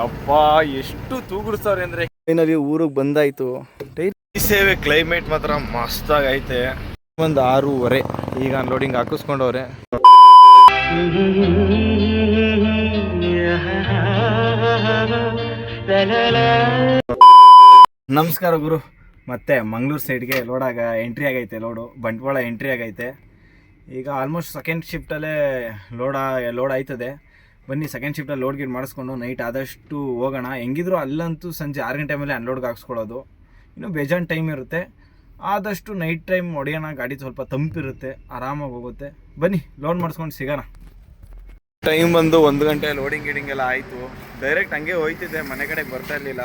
ಅಪ್ಪ ಎಷ್ಟು ತೂಗುಡ್ಸವ್ರೆ ಅಂದ್ರೆ. ಫೈನಲಿ ಊರಿಗೆ ಬಂದಾಯ್ತು. ಈ ಸೇವೆ ಕ್ಲೈಮೇಟ್ ಮಾತ್ರ ಮಸ್ತಾಗೈತೆ. ಒಂದು ಆರೂವರೆ. ಈಗ ಅನ್ಲೋಡಿಂಗ್ ಹಾಕಿಸ್ಕೊಂಡವ್ರೆ. ನಮಸ್ಕಾರ ಗುರು. ಮತ್ತೆ ಮಂಗಳೂರು ಸೈಡ್ಗೆ ಲೋಡಾಗ ಎಂಟ್ರಿ ಆಗೈತೆ ಲೋಡು ಬಂಟ್ವಾಳ ಎಂಟ್ರಿ ಆಗೈತೆ. ಈಗ ಆಲ್ಮೋಸ್ಟ್ ಸೆಕೆಂಡ್ ಶಿಫ್ಟಲ್ಲೇ ಲೋಡ ಲೋಡ್ ಆಯ್ತದೆ. ಬನ್ನಿ ಸೆಕೆಂಡ್ ಶಿಫ್ಟಲ್ಲಿ ಲೋಡ್ ಗೀಡ್ ಮಾಡಿಸ್ಕೊಂಡು ನೈಟ್ ಆದಷ್ಟು ಹೋಗೋಣ. ಹೆಂಗಿದ್ರು ಅಲ್ಲಂತೂ ಸಂಜೆ ಆರು ಗಂಟೆ ಮೇಲೆ ಅನ್ಲೋಡ್ಗೆ ಹಾಕ್ಸ್ಕೊಳ್ಳೋದು. ಇನ್ನು ಬೇಜಾನ್ ಟೈಮ್ ಇರುತ್ತೆ. ಆದಷ್ಟು ನೈಟ್ ಟೈಮ್ ಹೊಡೆಯೋಣ, ಗಾಡಿ ಸ್ವಲ್ಪ ತಂಪಿರುತ್ತೆ, ಆರಾಮಾಗಿ ಹೋಗುತ್ತೆ. ಬನ್ನಿ ಲೋಡ್ ಮಾಡಿಸ್ಕೊಂಡು ಸಿಗೋಣ. ಟೈಮ್ ಬಂದು ಒಂದು ಗಂಟೆ ಲೋಡಿಂಗ್ ಗೀಡಿಂಗ್ ಎಲ್ಲ ಆಯಿತು. ಡೈರೆಕ್ಟ್ ಹಂಗೆ ಹೋಯ್ತಿದ್ದೆ ಮನೆ ಕಡೆ ಬರ್ತಾ ಇರಲಿಲ್ಲ.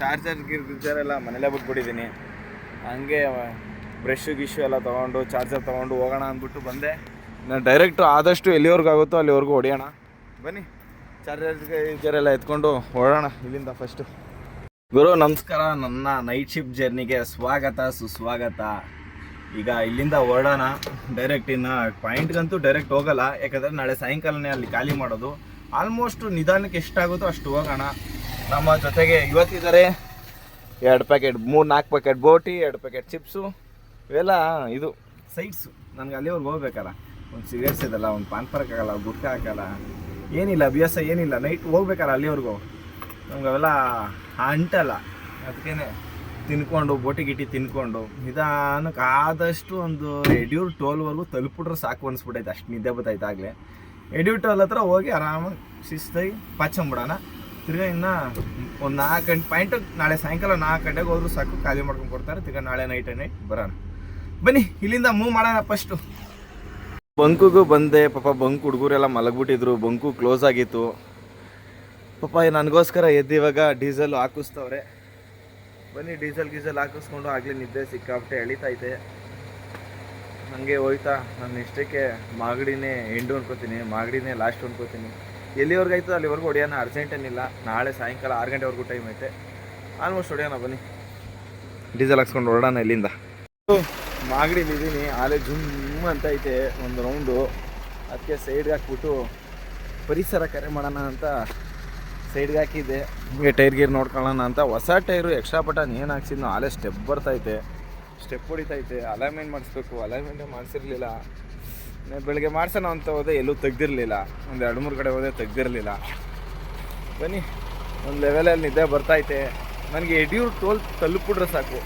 ಚಾರ್ಜರ್ ಗಿರ್ಜರ್ ಎಲ್ಲ ಮನೇಲೇ ಬಿಟ್ಬಿಟ್ಟಿದ್ದೀನಿ ಹಂಗೆ ಬ್ರಷ್ ಗಿಶು ಎಲ್ಲ ತೊಗೊಂಡು ಚಾರ್ಜರ್ ತೊಗೊಂಡು ಹೋಗೋಣ ಅಂದ್ಬಿಟ್ಟು ಬಂದೆ. ನಾನು ಡೈರೆಕ್ಟ್ ಆದಷ್ಟು ಎಲ್ಲಿವರೆಗೂ ಆಗುತ್ತೋ ಅಲ್ಲಿವರೆಗೂ ಹೊಡೆಯೋಣ. ಬನ್ನಿ. ಚಾರ್ಜರ್ ಎಲ್ಲ ಎತ್ಕೊಂಡು ಹೊಡೋಣ ಇಲ್ಲಿಂದ ಫಸ್ಟು ಗುರು, ನಮಸ್ಕಾರ. ನನ್ನ ನೈಟ್ ಶಿಫ್ಟ್ ಜರ್ನಿಗೆ ಸ್ವಾಗತ, ಸುಸ್ವಾಗತ. ಈಗ ಇಲ್ಲಿಂದ ಹೊರಡೋಣ. ಡೈರೆಕ್ಟ್ ಇನ್ನು ಪಾಯಿಂಟ್ಗಂತೂ ಡೈರೆಕ್ಟ್ ಹೋಗಲ್ಲ. ಯಾಕಂದರೆ ನಾಳೆ ಸಾಯಂಕಾಲನೇ ಅಲ್ಲಿ ಖಾಲಿ ಮಾಡೋದು. ಆಲ್ಮೋಸ್ಟ್ ನಿಧಾನಕ್ಕೆ ಎಷ್ಟಾಗುತ್ತೋ ಅಷ್ಟು ಹೋಗೋಣ. ನಮ್ಮ ಜೊತೆಗೆ ಇವತ್ತಿದ್ದಾರೆ. ಎರಡು ಪ್ಯಾಕೆಟ್ ಮೂರು, ನಾಲ್ಕು ಪ್ಯಾಕೆಟ್ ಬೋಟಿ, ಎರಡು ಪ್ಯಾಕೆಟ್ ಚಿಪ್ಸು ಇವೆಲ್ಲ ಇದು ಸೈಡ್ಸು ನನಗೆ ಅಲ್ಲಿವರೆಗೆ ಹೋಗ್ಬೇಕಲ್ಲ. ಒಂದು ಸಿಗರೇಟ್ಸ್ ಇದಲ್ಲ, ಒಂದು ಪಾನ್ ಪರಕ್ ಆಗಲ್ಲ ಗುಟ್ಕ ಹಾಕಲ್ಲ. ಏನಿಲ್ಲ, ಅಭ್ಯಾಸ ಏನಿಲ್ಲ. ನೈಟ್ ಹೋಗ್ಬೇಕಾರೆ ಅಲ್ಲಿವರೆಗೂ. ನಮ್ಗೆ ಅವೆಲ್ಲ ಅಂಟಲ್ಲ. ಅದಕ್ಕೇ ತಿನ್ಕೊಂಡು, ಬೋಟಿ ಗಿಟಿ ತಿನ್ಕೊಂಡು, ನಿಧಾನಕ್ಕೆ ಆದಷ್ಟು ಒಂದು ಯಡಿಯೂರು ಟೋಲ್ವರೆಗೂ ತಲುಪಿಟ್ರೆ ಸಾಕು ಅನ್ಸ್ಬಿಟ್ಟೈತೆ ಅಷ್ಟು ನಿದ್ದೆ ಬತ್ತೈತೆ ಆಗಲೇ. ಯಡಿಯೂರು ಟೋಲ್ ಹತ್ರ ಹೋಗಿ ಆರಾಮಾಗಿ ಶಿಸ್ತಾಗಿ ಪಚ್ಚಂಬಿಡೋಣ ತಿರ್ಗಾ ಇನ್ನು ಒಂದು ನಾಲ್ಕು ಗಂಟೆ, ಪಾಯಿಂಟ್ ನಾಳೆ ಸಾಯಂಕಾಲ ನಾಲ್ಕು ಗಂಟೆಗೆ ಹೋದ್ರೂ ಸಾಕು, ಖಾಲಿ ಮಾಡ್ಕೊಂಡು ಕೊಡ್ತಾರೆ. ತಿರ್ಗಾ ನಾಳೆ ನೈಟ್ ನೈಟ್ ಬರೋಣ. ಬನ್ನಿ, ಇಲ್ಲಿಂದ ಮೂವ್ ಮಾಡೋಣ ಫಸ್ಟು ಬಂಕುಗೂ ಬಂದೆ, ಪಾಪ ಬಂಕ್ ಹುಡುಗರೆಲ್ಲ ಮಲಗ್ಬಿಟ್ಟಿದ್ರು, ಬಂಕು ಕ್ಲೋಸ್ ಆಗಿತ್ತು. ಪಾಪ ನನಗೋಸ್ಕರ ಎದ್ದು ಇವಾಗ ಡೀಸೆಲ್ ಹಾಕಿಸ್ತವ್ರೆ. ಬನ್ನಿ, ಡೀಸೆಲ್ ಗೀಸೆಲ್ ಹಾಕಿಸ್ಕೊಂಡು ಆಗಲಿ ನಿದ್ದೆ ಸಿಕ್ಕಾಬಿಟ್ಟೆ ಎಳಿತೈತೆ ಹಂಗೆ ಹೋಯ್ತಾ, ನಾನು ಇಷ್ಟಕ್ಕೆ ಮಾಗಡಿನೇ ಎಂಡು ಅನ್ಕೋತೀನಿ ಮಾಗಡಿನೇ ಲಾಸ್ಟ್ ಅನ್ಕೋತೀನಿ ಎಲ್ಲಿವರೆಗೂ ಆಯ್ತು ಅಲ್ಲಿವರೆಗೂ ಹೊಡೆಯೋಣ ಅರ್ಜೆಂಟ್ ಏನಿಲ್ಲ. ನಾಳೆ ಸಾಯಂಕಾಲ ಆರು ಗಂಟೆವರೆಗೂ ಟೈಮ್ ಐತೆ. ಆಲ್ಮೋಸ್ಟ್ ಹೊಡೆಯೋಣ, ಬನ್ನಿ. ಡೀಸೆಲ್ ಹಾಕ್ಸ್ಕೊಂಡು ಹೊರಡೋಣ ಇಲ್ಲಿಂದ. ಮಾಗಡಿಲಿ ಇದ್ದೀನಿ ಆಲೆ ಜುಮ್ ಅಂತ ಐತೆ ಒಂದು ರೌಂಡು ಅದಕ್ಕೆ ಸೈಡ್ಗೆ ಹಾಕ್ಬಿಟ್ಟು ಪರಿಸರ ಕರೆ ಮಾಡೋಣ ಅಂತ ಸೈಡ್ಗೆ ಹಾಕಿದ್ದೆ. ಹಿಂಗೆ ಟೈರ್ ಗೀರ್ ನೋಡ್ಕೊಳ್ಳೋಣ ಅಂತ. ಹೊಸ ಟೈರು ಎಕ್ಸ್ಟ್ರಾ ಬಟನ್ ಏನು ಹಾಕ್ಸಿದ್ನೋ, ಆಲೆ ಸ್ಟೆಪ್ ಬರ್ತೈತೆ ಸ್ಟೆಪ್ ಹೊಡಿತೈತೆ ಅಲೈನ್ಮೆಂಟ್ ಮಾಡಿಸ್ಬೇಕು. ಅಲೈನ್ಮೆಂಟೇ ಮಾಡಿಸಿರ್ಲಿಲ್ಲ. ಬೆಳಗ್ಗೆ ಮಾಡ್ಸೋಣ ಅಂತ ಹೋದೆ, ಎಲ್ಲೂ ತೆಗ್ದಿರಲಿಲ್ಲ. ಒಂದು ಎರಡು ಮೂರು ಕಡೆ ಹೋದೆ, ತೆಗ್ದಿರಲಿಲ್ಲ. ಬನ್ನಿ, ಒಂದು ಲೆವೆಲಲ್ಲಿ ನಿದ್ದೆ ಬರ್ತೈತೆ ನನಗೆ ಯಡಿಯೂರು ಟೋಲ್ ತಲುಪಿಬಿಟ್ರೆ ಸಾಕು.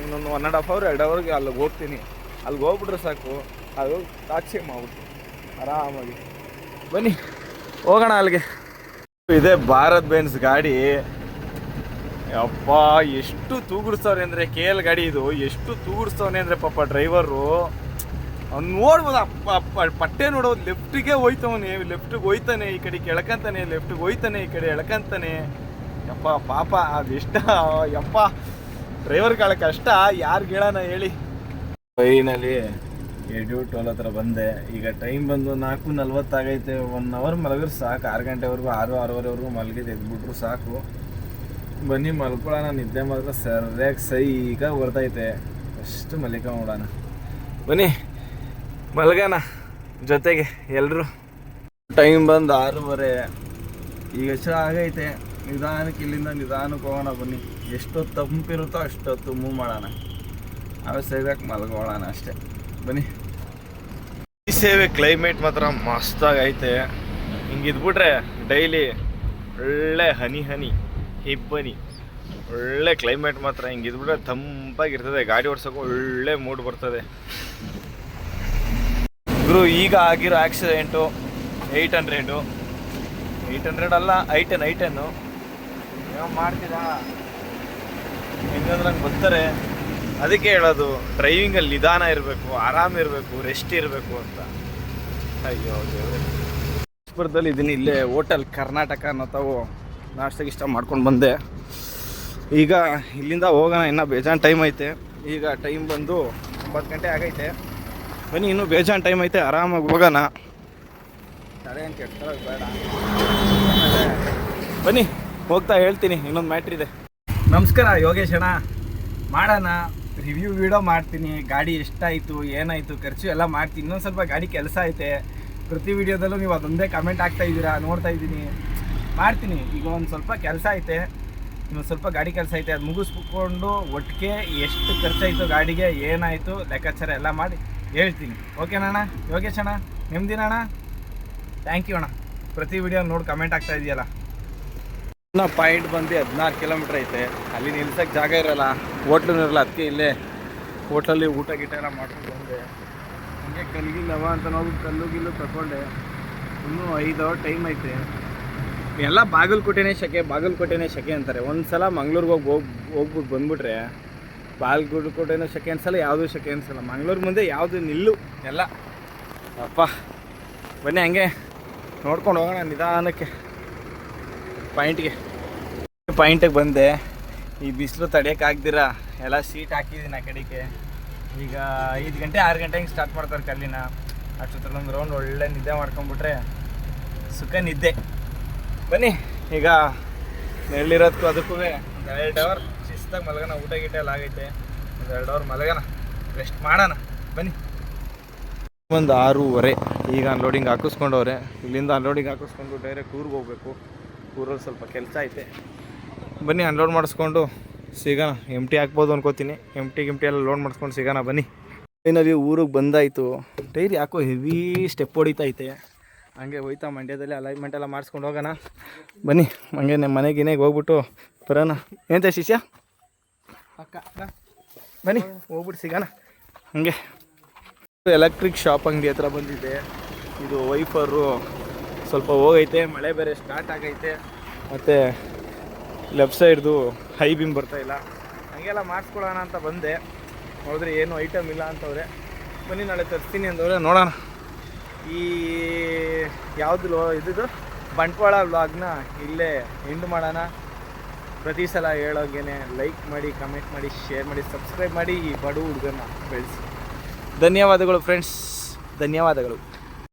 ಇನ್ನೊಂದು ಒನ್ ಆ್ಯಂಡ್ ಹಾಫ್ ಅವರ್ ಎರಡು ಅವರ್ಗೆ ಅಲ್ಲಿಗೆ ಹೋಗ್ತೀನಿ. ಅಲ್ಲಿಗೆ ಹೋಗ್ಬಿಟ್ರೆ ಸಾಕು. ಅದು ಟಾಚಿ ಮಾಡ್ಬಿಟ್ಟು ಆರಾಮಾಗಿ. ಬನ್ನಿ, ಹೋಗೋಣ ಅಲ್ಲಿಗೆ. ಇದೇ ಭಾರತ್ ಬೆನ್ಸ್ ಗಾಡಿ. ಅಪ್ಪ ಎಷ್ಟು ತೂಗುಡ್ಸ್ತವ್ರೆ ಅಂದರೆ ಕೆ ಎಲ್ ಗಾಡಿ ಇದು. ಎಷ್ಟು ತೂಗುಡ್ಸ್ತವನೆ ಅಂದರೆ ಪಾಪ ಡ್ರೈವರು ಅವ್ನು ನೋಡ್ಬೋದು, ಅಪ್ಪ ಅಪ್ಪ, ಪಟ್ಟೆ ನೋಡೋದು ಲೆಫ್ಟಿಗೆ ಹೋಯ್ತವನೆ. ಲೆಫ್ಟಿಗೆ ಹೋಯ್ತಾನೆ ಈ ಕಡೆ ಎಳ್ಕಂತಾನೆ ಲೆಫ್ಟಿಗೆ ಹೋಯ್ತಾನೆ ಈ ಕಡೆ, ಎಳ್ಕಂತಾನೆ. ಯಪ್ಪ, ಪಾಪ, ಅದೆಷ್ಟ, ಯಪ್ಪ. ಡ್ರೈವರ್ಗಳ ಕಷ್ಟ, ಯಾರು ಹೇಳೋಣ ಹೇಳಿ. ಫೈನಲಿ ಯಡಿಯೂರು ಟೋಲ್ ಹತ್ರ ಬಂದೆ. ಈಗ ಟೈಮ್ ಬಂದು ನಾಲ್ಕು ನಲ್ವತ್ತಾಗೈತೆ ಒನ್ ಅವರ್ ಮಲಗಿದ್ರೆ ಸಾಕು. ಆರು ಗಂಟೆವರೆಗೂ, ಆರು, ಆರೂವರೆವರೆಗೂ ಮಲಗಿದ್ದು ಎದ್ಬಿಟ್ರು ಸಾಕು. ಬನ್ನಿ, ಮಲ್ಕೊಳ್ಳೋಣ. ನಿದ್ದೆ ಮಾತ್ರ ಸರಿಯಾಗಿ ಈಗ ಬರ್ತೈತೆ. ಅಷ್ಟು ಮಲಿಕ ನೋಡೋಣ ಬನ್ನಿ, ಮಲ್ಗೋಣ ಜೊತೆಗೆ ಎಲ್ಲರೂ ಟೈಮ್ ಬಂದು ಆರೂವರೆ. ಈಗ ಎಷ್ಟು ಆಗೈತೆ? ನಿಧಾನಕ್ಕೆ ಇಲ್ಲಿಂದ ನಿಧಾನಕ್ಕೆ ಹೋಗೋಣ ಬನ್ನಿ. ಎಷ್ಟೊತ್ತು ತಂಪಿರುತ್ತೋ ಅಷ್ಟೊತ್ತು ಮೂವ್ ಮಾಡೋಣ. ಆಮೇಲೆ ಸರಿಯಾಗಿ ಮಲ್ಕೊಳ್ಳೋಣ ಅಷ್ಟೇ. ಬನ್ನಿ. ಈ ಸೇವೆ ಕ್ಲೈಮೇಟ್ ಮಾತ್ರ ಮಸ್ತಾಗೈತೆ. ಹಿಂಗಿದ್ಬಿಟ್ರೆ ಡೈಲಿ ಒಳ್ಳೆ ಹನಿ ಹನಿ, ಹಿಬ್ಬನಿ, ಒಳ್ಳೆ ಕ್ಲೈಮೇಟ್ ಮಾತ್ರ ಹಿಂಗಿದ್ಬಿಟ್ರೆ ತಂಪಾಗಿರ್ತದೆ. ಗಾಡಿ ಓಡಿಸೋಕೆ ಒಳ್ಳೆ ಮೂಡ್ ಬರ್ತದೆ. ಗುರು, ಈಗ ಆಗಿರೋ accident eight hundred eight hundred ಅಲ್ಲ ಐ ಟೆನ್ ಐ ಟೆನ್ನು ಮಾಡ್ತೀರಾ ಹೆಂಗಂದ್ರೆ ನಂಗೆ ಬರ್ತಾರೆ ಅದಕ್ಕೆ ಹೇಳೋದು ಡ್ರೈವಿಂಗಲ್ಲಿ ನಿಧಾನ ಇರಬೇಕು, ಆರಾಮ ಇರಬೇಕು ರೆಸ್ಟ್ ಇರಬೇಕು ಅಂತ. ಅಯ್ಯೋ, ದೇವ್ರೆ. ಇದ್ದೀನಿ ಇಲ್ಲೇ ಹೋಟೆಲ್ ಕರ್ನಾಟಕ ಅನ್ನೋ ತಾವು ನಾಷ್ಟ ಇಷ್ಟ ಮಾಡ್ಕೊಂಡು ಬಂದೆ. ಈಗ ಇಲ್ಲಿಂದ ಹೋಗೋಣ, ಇನ್ನೂ ಬೇಜಾನ್ ಟೈಮ್ ಐತೆ. ಈಗ ಟೈಮ್ ಬಂದು ಒಂಬತ್ತು ಗಂಟೆ ಆಗೈತೆ. ಬನ್ನಿ, ಇನ್ನೂ ಬೇಜಾನ್ ಟೈಮ್ ಐತೆ, ಆರಾಮಾಗಿ ಹೋಗೋಣ. ತಡೆ ಅಂತ ಬೇಡ. ಬನ್ನಿ, ಹೋಗ್ತಾ ಹೇಳ್ತೀನಿ, ಇನ್ನೊಂದು ಮ್ಯಾಟ್ರ್ ಇದೆ. ನಮಸ್ಕಾರ ಯೋಗೇಶ್ ಅಣ್ಣ. ಮಾಡೋಣ. ರಿವ್ಯೂ ವಿಡಿಯೋ ಮಾಡ್ತೀನಿ. ಗಾಡಿ ಎಷ್ಟಾಯಿತು, ಏನಾಯಿತು, ಖರ್ಚು ಎಲ್ಲ ಮಾಡ್ತೀನಿ. ಇನ್ನೊಂದು ಸ್ವಲ್ಪ ಗಾಡಿ ಕೆಲಸ ಐತೆ. ಪ್ರತಿ ವಿಡಿಯೋದಲ್ಲೂ ನೀವು ಅದೊಂದೇ ಕಮೆಂಟ್ ಆಗ್ತಾ ಇದ್ದೀರಾ, ನೋಡ್ತಾ ಇದ್ದೀನಿ. ಮಾಡ್ತೀನಿ. ಈಗ ಒಂದು ಸ್ವಲ್ಪ ಕೆಲಸ ಐತೆ. ಇನ್ನೊಂದು ಸ್ವಲ್ಪ ಗಾಡಿ ಕೆಲಸ ಐತೆ. ಅದು ಮುಗಿಸ್ಕೊಂಡು ಒಟ್ಟಿಗೆ ಎಷ್ಟು ಖರ್ಚಾಯಿತು ಗಾಡಿಗೆ, ಏನಾಯಿತು, ಲೆಕ್ಕಾಚಾರ ಎಲ್ಲ ಮಾಡಿ ಹೇಳ್ತೀನಿ. ಓಕೆನಣ್ಣ ಯೋಗೇಶ್ ಅಣ್ಣ ನೆಮ್ಮದಿನ ಅಣ್ಣ? ಥ್ಯಾಂಕ್ ಯು ಅಣ್ಣ. ಪ್ರತಿ ವಿಡಿಯೋ ನೋಡಿ ಕಮೆಂಟ್ ಆಗ್ತಾ ಇದೆಯಲ್ಲ. ಇನ್ನು ಪಾಯಿಂಟ್ ಬಂದು ಹದಿನಾರು ಕಿಲೋಮೀಟ್ರ್ ಐತೆ. ಅಲ್ಲಿ ನಿಲ್ಸಕ್ಕೆ ಜಾಗ ಇರಲ್ಲ. ಹೋಟ್ಲು ಇರಲ್ಲ ಅದಕ್ಕೆ ಇಲ್ಲೇ. ಹೋಟ್ಲಲ್ಲಿ ಊಟ ಗೀಟ ಎಲ್ಲ ಮಾಡ್ಕೊಂಡು ಬಂದೆ. ಹಂಗೆ ಕಲ್ಗಿಲ್ಲವ ಅಂತ ನಾವು ಕಲ್ಲು ಗಿಲ್ಲು ತಗೊಂಡೆ ಇನ್ನೂ ಐದು ಅವರ್ ಟೈಮ್ ಐತೆ. ಎಲ್ಲ ಬಾಗಲಕೋಟೆನೇ ಶೆಕೆ ಬಾಗಲಕೋಟೆನೇ ಶೆಕೆ ಅಂತಾರೆ. ಒಂದು ಸಲ ಮಂಗ್ಳೂರಿಗೆ ಹೋಗಿ ಹೋಗಿ ಹೋಗ್ಬಿಟ್ಟು ಬಂದ್ಬಿಟ್ರೆ ಬಾಗಲಕೋಟೆನೂ ಶೆಕೆ ಅನ್ಸಲ್ಲ, ಯಾವುದೂ ಶೆಕೆ ಅನ್ಸಲ್ಲ. ಮಂಗ್ಳೂರು ಮುಂದೆ ಯಾವುದು ನಿಲ್ಲು, ಎಲ್ಲ. ಅಪ್ಪ, ಬನ್ನಿ ಹಂಗೆ ನೋಡ್ಕೊಂಡು ಹೋಗೋಣ ನಿಧಾನಕ್ಕೆ. ಪಾಯಿಂಟ್ಗೆ. ಪಾಯಿಂಟಿಗೆ ಬಂದೆ. ಈ ಬಿಸಿಲು ತಡೆಯೋಕ್ಕಾಗ್ದಿರ ಎಲ್ಲ ಸೀಟ್ ಹಾಕಿದ್ದೀನಿ ಆ ಕಡೆಗೆ. ಈಗ ಐದು ಗಂಟೆ, ಆರು ಗಂಟೆ ಹಿಂಗೆ ಸ್ಟಾರ್ಟ್ ಮಾಡ್ತಾರೆ ಕಲ್ಲಿನ. ಅಷ್ಟೊತ್ತಲ್ಲಿ ಒಂದು ರೌಂಡ್ ಒಳ್ಳೆ ನಿದ್ದೆ ಮಾಡ್ಕೊಂಬಿಟ್ರೆ ಸುಖ ನಿದ್ದೆ. ಬನ್ನಿ, ಈಗ ನೆರಳಿರೋದಕ್ಕೂ ಅದಕ್ಕೂ ಒಂದು ಎರಡು ಅವರ್ ಶಿಸ್ತಾಗಿ ಮಲಗೋಣ, ಊಟ ಗೀಟ ಎಲ್ಲ ಆಗೈತೆ. ಒಂದು ಎರಡು ಅವರ್ ಮಲಗೋಣ ರೆಸ್ಟ್ ಮಾಡೋಣ. ಬನ್ನಿ. ಒಂದು ಆರೂವರೆ. ಈಗ ಅನ್ಲೋಡಿಂಗ್ ಹಾಕಿಸ್ಕೊಂಡವ್ರೆ. ಇಲ್ಲಿಂದ ಅನ್ಲೋಡಿಂಗ್ ಹಾಕಿಸ್ಕೊಂಡು ಡೈರೆಕ್ಟ್ ಊರಿಗೆ ಹೋಗ್ಬೇಕು. ಊರಲ್ಲಿ ಸ್ವಲ್ಪ ಕೆಲಸ ಐತೆ. ಬನ್ನಿ ಅನ್ಲೋಡ್ ಮಾಡಿಸ್ಕೊಂಡು ಸಿಗೋಣ. ಎಂ ಟಿ ಹಾಕ್ಬೋದು ಅನ್ಕೋತೀನಿ. ಎಂ ಟಿ ಗಿಮ್ ಟಿ ಎಲ್ಲ ಲೋಡ್ ಮಾಡಿಸ್ಕೊಂಡು ಸಿಗೋಣ ಬನ್ನಿ. ಫೈನಲಿ ಊರಿಗೆ ಬಂದಾಯಿತು. ಡೈರಿ ಯಾಕೋ ಹೆವಿ ಸ್ಟೆಪ್ ಹೊಡಿತೈತೆ ಹಂಗೆ ಹೋಯ್ತಾ ಮಂಡ್ಯದಲ್ಲಿ ಅಲೈನ್ಮೆಂಟ್ ಎಲ್ಲ ಮಾಡಿಸ್ಕೊಂಡು ಹೋಗೋಣ. ಬನ್ನಿ ಹಂಗೆ ನಮ್ಮ ಇನ್ನೇಗೆ ಹೋಗ್ಬಿಟ್ಟು ಬರೋಣ. ಏನಂತ ಶಿಷ್ಯ? ಅಕ್ಕ. ಬನ್ನಿ ಹೋಗ್ಬಿಟ್ಟು ಸಿಗೋಣ. ಹಂಗೆ. ಎಲೆಕ್ಟ್ರಿಕ್ ಶಾಪ್ ಅಂಗಡಿ ಹತ್ರ ಬಂದಿದೆ ಇದು ವೈಫರು ಸ್ವಲ್ಪ ಹೋಗೈತೆ, ಮಳೆ ಬೇರೆ ಸ್ಟಾರ್ಟ್ ಆಗೈತೆ. ಮತ್ತು ಲೆಫ್ಟ್ ಸೈಡ್ದು ಹೈ ಬೀಮ್ ಬರ್ತಾ ಇಲ್ಲ. ಹಂಗೆಲ್ಲ ಮಾಡಿಸ್ಕೊಳ್ಳೋಣ ಅಂತ ಬಂದೆ. ನೋಡಿದ್ರೆ ಏನು ಐಟಮ್ ಇಲ್ಲ ಅಂತವ್ರೆ. ಬನ್ನಿ, ನಾಳೆ ತರಿಸ್ತೀನಿ ಅಂದವ್ರೆ ನೋಡೋಣ. ಈ ಯಾವುದು ಇದ್ದು ಬಂಟ್ವಾಳ ವ್ಲಾಗ್ನ ಇಲ್ಲೇ ಎಂಡ್ ಮಾಡೋಣ. ಪ್ರತಿ ಸಲ ಹೇಳೋಂಗೆ ಲೈಕ್ ಮಾಡಿ ಕಮೆಂಟ್ ಮಾಡಿ ಶೇರ್ ಮಾಡಿ ಸಬ್ಸ್ಕ್ರೈಬ್ ಮಾಡಿ ಈ ಬಡ ಹುಡುಗನ ಬೆಳೆಸಿ. ಧನ್ಯವಾದಗಳು ಫ್ರೆಂಡ್ಸ್ ಧನ್ಯವಾದಗಳು.